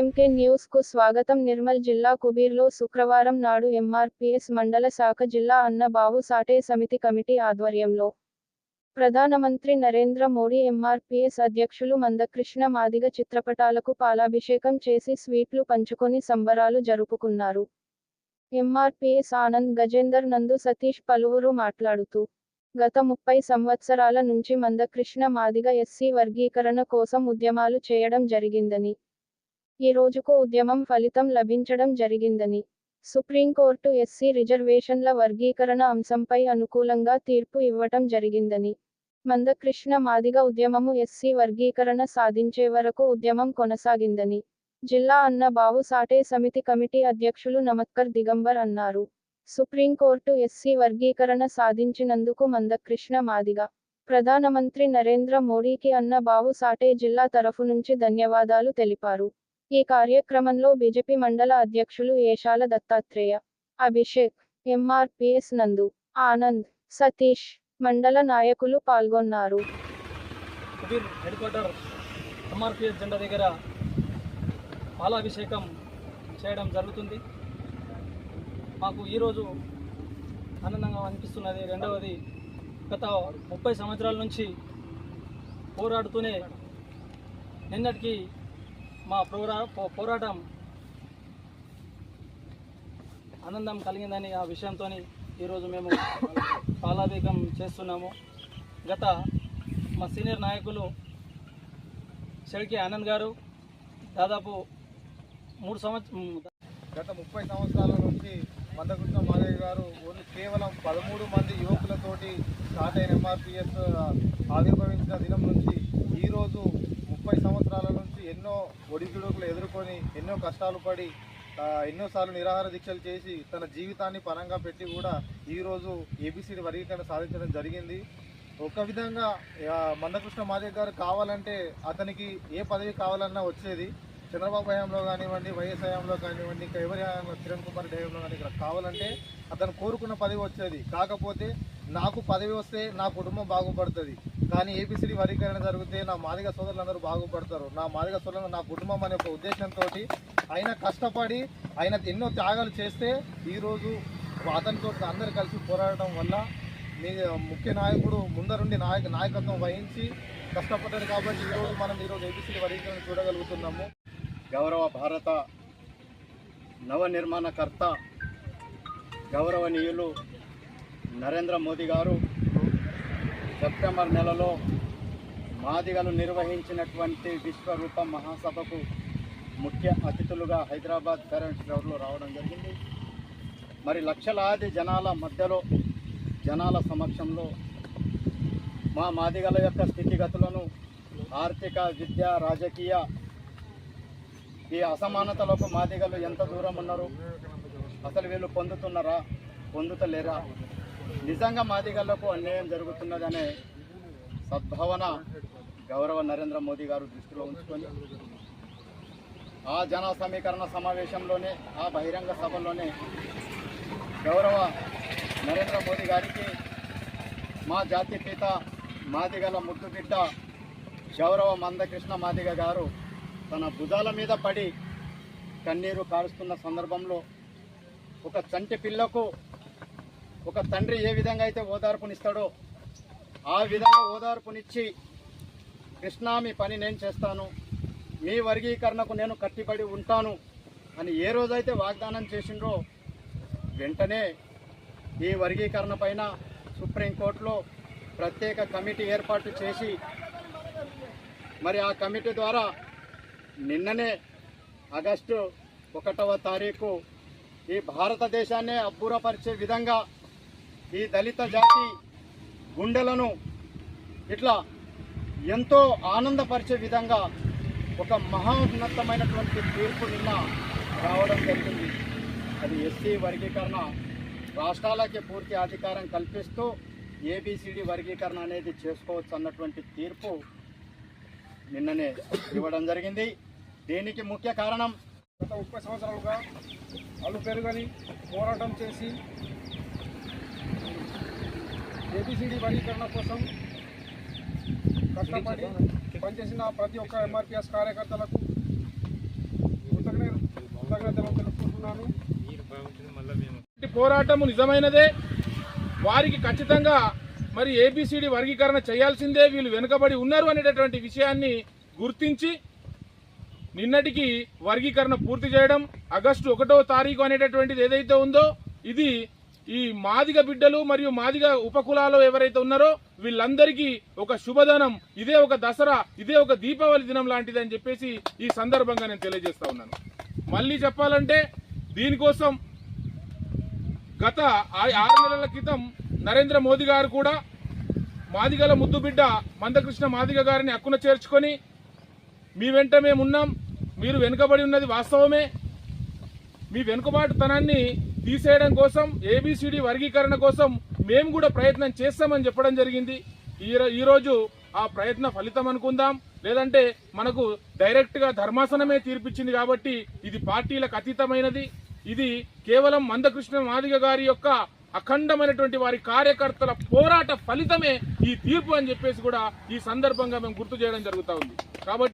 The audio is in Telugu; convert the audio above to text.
ఎంకే న్యూస్కు స్వాగతం. నిర్మల్ జిల్లా కుబీర్లో శుక్రవారం నాడు ఎంఆర్పీఎస్ మండల శాఖ జిల్లా అన్నబావు సాటే సమితి కమిటీ ఆధ్వర్యంలో ప్రధానమంత్రి నరేంద్ర మోడీ ఎంఆర్పీఎస్ అధ్యక్షులు మందకృష్ణ మాదిగ చిత్రపటాలకు పాలాభిషేకం చేసి స్వీట్లు పంచుకొని సంబరాలు జరుపుకున్నారు. ఎంఆర్పీఎస్ ఆనంద్ గజేందర్ నందు సతీష్ పలువురు మాట్లాడుతూ గత ముప్పై సంవత్సరాల నుంచి మందకృష్ణ మాదిగ ఎస్సీ వర్గీకరణ కోసం ఉద్యమాలు చేయడం జరిగిందని ఈ రోజుకు ఉద్యమం ఫలితం లభించడం జరిగిందని సుప్రీంకోర్టు ఎస్సీ రిజర్వేషన్ల వర్గీకరణ అంశంపై అనుకూలంగా తీర్పు ఇవ్వటం జరిగిందని మందకృష్ణ మాదిగ ఉద్యమము ఎస్సీ వర్గీకరణ సాధించే వరకు ఉద్యమం కొనసాగిందని జిల్లా అన్న బావు సాటే సమితి కమిటీ అధ్యక్షులు నమత్కర్ దిగంబర్ అన్నారు. సుప్రీంకోర్టు ఎస్సీ వర్గీకరణ సాధించినందుకు మందకృష్ణ మాదిగ ప్రధానమంత్రి నరేంద్ర మోడీకి అన్న బావు సాటే జిల్లా తరఫు నుంచి ధన్యవాదాలు తెలిపారు. ఈ కార్యక్రమంలో బీజేపీ మండల అధ్యక్షులు ఏషాల దత్తాత్రేయ అభిషేక్ ఎంఆర్పిఎస్ నందు ఆనంద్ సతీష్ మండల నాయకులు పాల్గొన్నారు. ఎంఆర్పిఎస్ జెండా దగ్గర పాలాభిషేకం చేయడం జరుగుతుంది. మాకు ఈరోజు ఆనందంగా అనిపిస్తున్నది రెండవది గత ముప్పై సంవత్సరాల నుంచి పోరాడుతూనే నిన్నటికి మా పోరా పోరాటం ఆనందం కలిగిందని ఆ విషయంతో ఈరోజు మేము పాలాభికం చేస్తున్నాము. గత మా సీనియర్ నాయకులు షెడ్కి ఆనంద్ గారు దాదాపు మూడు సంవత్సరం గత ముప్పై సంవత్సరాల నుంచి మందకృష్ణ మాదయ్య గారు ఓన్లీ కేవలం పదమూడు మంది యువకులతోటి స్టార్ట్ అయిన ఎంఆర్పిఎస్ ఆవిర్భవించిన దినం నుంచి ఈరోజు ముప్పై సంవత్సరాలలో ఎన్నో ఒడిదుడుకులు ఎదుర్కొని ఎన్నో కష్టాలు పడి ఎన్నోసార్లు నిరాహార దీక్షలు చేసి తన జీవితాన్ని పరంగా పెట్టి కూడా ఈరోజు ఏబిసిడి వర్గీకరణ సాధించడం జరిగింది. ఒక విధంగా మందకృష్ణ మాదే గారు కావాలంటే అతనికి ఏ పదవి కావాలన్నా వచ్చేది. చంద్రబాబు హయాంలో కానివ్వండి వైఎస్ హయాంలో కానివ్వండి ఇంకా ఎవరి హయాంలో కిరణ్ కుమార్ హయాంలో కానీ ఇక్కడ కావాలంటే అతను కోరుకున్న పదవి వచ్చేది. కాకపోతే నాకు పదవి వస్తే నా కుటుంబం బాగుపడుతుంది. కానీ ఏపీసీడీ వర్గీకరణ జరిగితే నా మాదిగ సోదరులందరూ బాగుపడతారు. నా మాదిగ సోదరులు నా కుటుంబం అనే ఒక ఉద్దేశంతో ఆయన కష్టపడి ఆయన ఎన్నో త్యాగాలు చేస్తే ఈరోజు అతనితో అందరు కలిసి పోరాడటం వల్ల మీ ముఖ్య నాయకుడు ముందరుండి నాయక నాయకత్వం వహించి కష్టపడ్డాడు కాబట్టి ఈరోజు మనం ఈరోజు ఏబిసిడి వర్గీకరణ చూడగలుగుతున్నాము. గౌరవ భారత నవ నిర్మాణకర్త గౌరవనీయులు నరేంద్ర మోదీ గారు సెప్టెంబర్ నెలలో మాదిగలు నిర్వహించినటువంటి విశ్వరూప మహాసభకు ముఖ్య అతిథులుగా హైదరాబాద్ పేరెంట్స్ గ్రౌండ్లో రావడం జరిగింది. మరి లక్షలాది జనాల మధ్యలో జనాల సమక్షంలో మా మాదిగల యొక్క స్థితిగతులను ఆర్థిక విద్య రాజకీయ ఈ అసమానతలకు మాదిగలు ఎంత దూరం ఉన్నారు? అసలు వీళ్ళు పొందుతున్నారా? పొందుతలేరా? నిజంగా మాదిగలకు అన్యాయం జరుగుతున్నదనే సద్భావన గౌరవ నరేంద్ర మోదీ గారు దృష్టిలో ఉంచుకొని ఆ జన సమీకరణ సమావేశంలోనే ఆ బహిరంగ సభలోనే గౌరవ నరేంద్ర మోదీ గారికి మా జాతి పిత మాదిగల ముద్దు బిడ్డ గౌరవ మందకృష్ణ మాదిగ గారు తన భుజాల మీద పడి కన్నీరు కారుస్తున్న సందర్భంలో ఒక చంటి పిల్లకు ఒక తండ్రి ఏ విధంగా అయితే ఓదార్పునిస్తాడో ఆ విధంగా ఓదార్పునిచ్చి కృష్ణ మీ పని నేను చేస్తాను. మీ వర్గీకరణకు నేను కట్టిబడి ఉంటాను. అని ఏ రోజైతే వాగ్దానం చేసిండ్రో వెంటనే ఈ వర్గీకరణ పైన సుప్రీంకోర్టులో ప్రత్యేక కమిటీ ఏర్పాటు చేసి మరి ఆ కమిటీ ద్వారా నిన్ననే ఆగస్టు ఒకటవ తారీఖు ఈ భారతదేశాన్నే అబ్బురపరిచే విధంగా ఈ దళిత జాతి గుండెలను ఇట్లా ఎంతో ఆనందపరిచే విధంగా ఒక మహోన్నతమైనటువంటి తీర్పు నిన్న రావడం జరిగింది. అది ఎస్సీ వర్గీకరణ రాష్ట్రాలకి పూర్తి అధికారం కల్పిస్తూ ఏబిసిడి వర్గీకరణ అనేది చేసుకోవచ్చు అన్నటువంటి తీర్పు నిన్ననే ఇవ్వడం జరిగింది. దీనికి ముఖ్య కారణం గత ముప్పై సంవత్సరాలుగా అల్లు పెరుగని పోరాటం చేసి ఏబిసిడి వర్గీకరణ కోసం కష్టపడి పనిచేసిన ప్రతి ఒక్క ఎంఆర్పిఎస్ కార్యకర్తలకు కృతజ్ఞతలు తెలుపుకుంటున్నాను. పోరాటము నిజమైనదే. వారికి ఖచ్చితంగా మరి ఏబిసిడి వర్గీకరణ చేయాల్సిందే. వీళ్ళు వెనుకబడి ఉన్నారు అనేటటువంటి విషయాన్ని గుర్తించి నిన్నటికి వర్గీకరణ పూర్తి చేయడం ఆగస్టు ఒకటో తారీఖు అనేటటువంటిది ఏదైతే ఉందో ఇది ఈ మాదిగ బిడ్డలు మరియు మాదిగ ఉపకులాలు ఎవరైతే ఉన్నారో వీళ్ళందరికీ ఒక శుభదనం ఇదే ఒక దసరా ఇదే ఒక దీపావళి దినం లాంటిది అని చెప్పేసి ఈ సందర్భంగా నేను తెలియజేస్తా ఉన్నాను. మళ్ళీ చెప్పాలంటే దీనికోసం గత ఆరు నెలల క్రితం నరేంద్ర మోదీ గారు కూడా మాదిగల ముద్దు బిడ్డ మందకృష్ణ మాదిగ గారిని హక్కున చేర్చుకొని మీ వెంట మేము ఉన్నాం మీరు వెనుకబడి ఉన్నది వాస్తవమే మీ వెనుకబాటుతనాన్ని తీసేయడం కోసం ఏబిసిడి వర్గీకరణ కోసం మేము కూడా ప్రయత్నం చేస్తామని చెప్పడం జరిగింది. ఈ ఈరోజు ఆ ప్రయత్న ఫలితం అనుకుందాం. లేదంటే మనకు డైరెక్ట్గా ధర్మాసనమే తీర్పిచ్చింది కాబట్టి ఇది పార్టీలకు అతీతమైనది. ఇది కేవలం మందకృష్ణ మాదిగ గారి యొక్క అఖండమైనటువంటి వారి కార్యకర్తల పోరాట ఫలితమే ఈ తీర్పు అని చెప్పేసి కూడా ఈ సందర్భంగా మేము గుర్తు చేయడం జరుగుతూ ఉంది. కాబట్టి